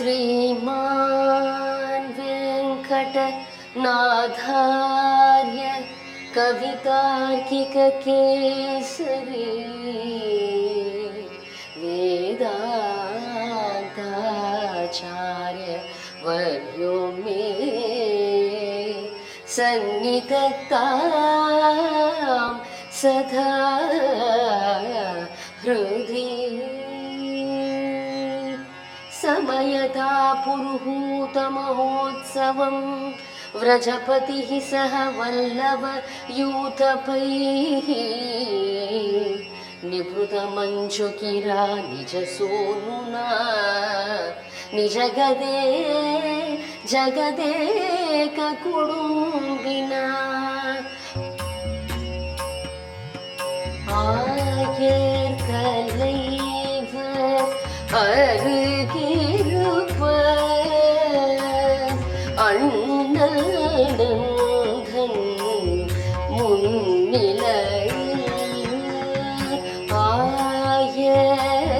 श्रीमान् वेङ्कटनाथार्य कवितार्किककेसरी वेदान्ताचार्य वर्यो मे सन्निधत्तां सदा हृदि यथा पुरुहूतमहोत्सवम् व्रजपतिः सह वल्लभ यूतपैः निवृत मञ्जु किरा निज सोरुणा निज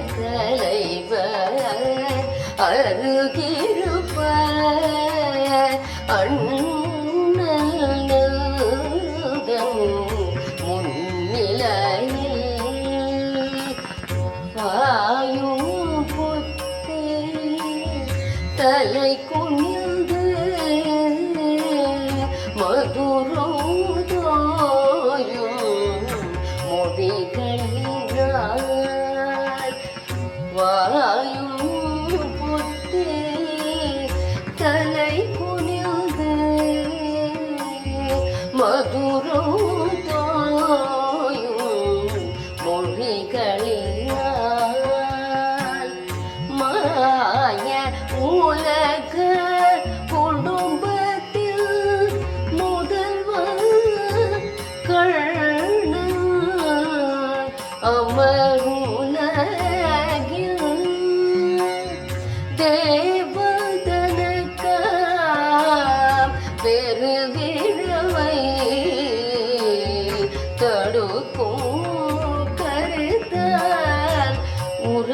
தலைவர் அருகிருப்ப அண்ண மதுரம் தோயும் மொழிகளினால் மாய உலக குடும்பத்தில் முதல்வர் கண்ணன் அமருலகில் தே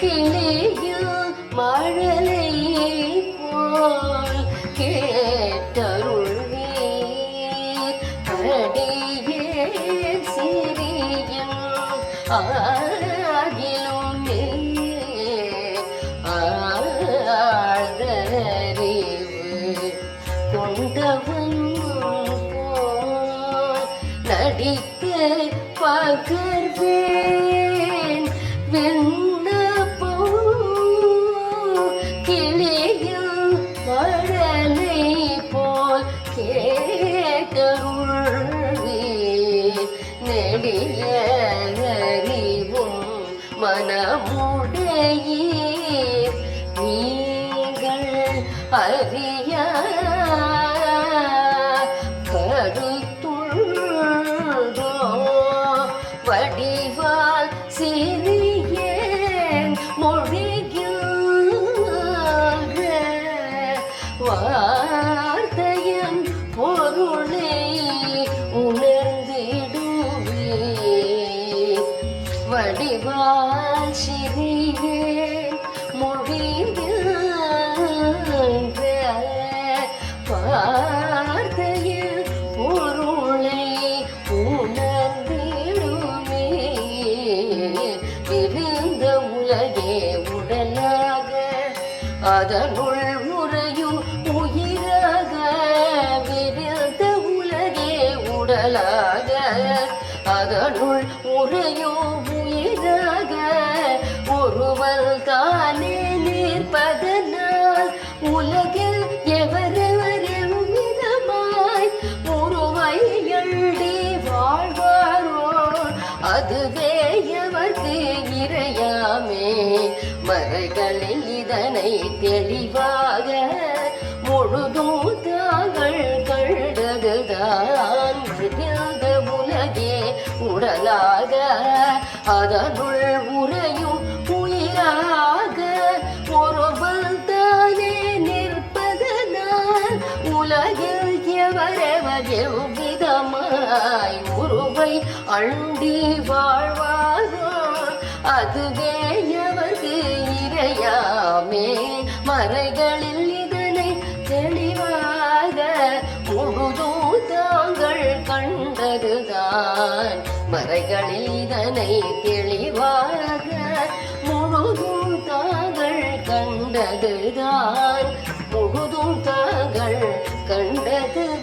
கிளியில் மழலை போல் கேட்டருள்வீர். அடியே சிறியும் ஆகிலும் ஆழ்ந்தறிவு கொண்டவன் போல் நடித்து பகர்வே போல் நெடிய அறிவும் மனமுடையீர். நீங்கள் அறிய கருத்துள்ளோ வடிவால் சிறிய மொழிகின்ற வடிவால் சிறிய மொழிகின்ற வார்த்தையில் பொருளை உணர்ந்திடுமே இருந்த உலகே உடலாக அதனுள் முறையும் உயிராக விரிந்த உலகே உடலாக அதனுள் உறையும் மறைகளில் இதனை தெளிவாக முழுதும் தாங்கள் கண்டதுதான் விரிந்த உலகே உடலாக. அதனுள் உரையும் உயிராக ஒருவன் தானே நிற்பதனால் உலகில் எவரவர் எவ்விதமாய் உருவை அண்டி வாழ்வாரோ அதுவே அறியாமே மறைகளில் இதனை தெளிவாக முழுதோ தாங்கள் கண்டதுதான். மறைகளில் இதனை தெளிவாக முழுதோ தாங்கள் கண்டதுதான். முழுதும் தாங்கள் கண்டதுதான்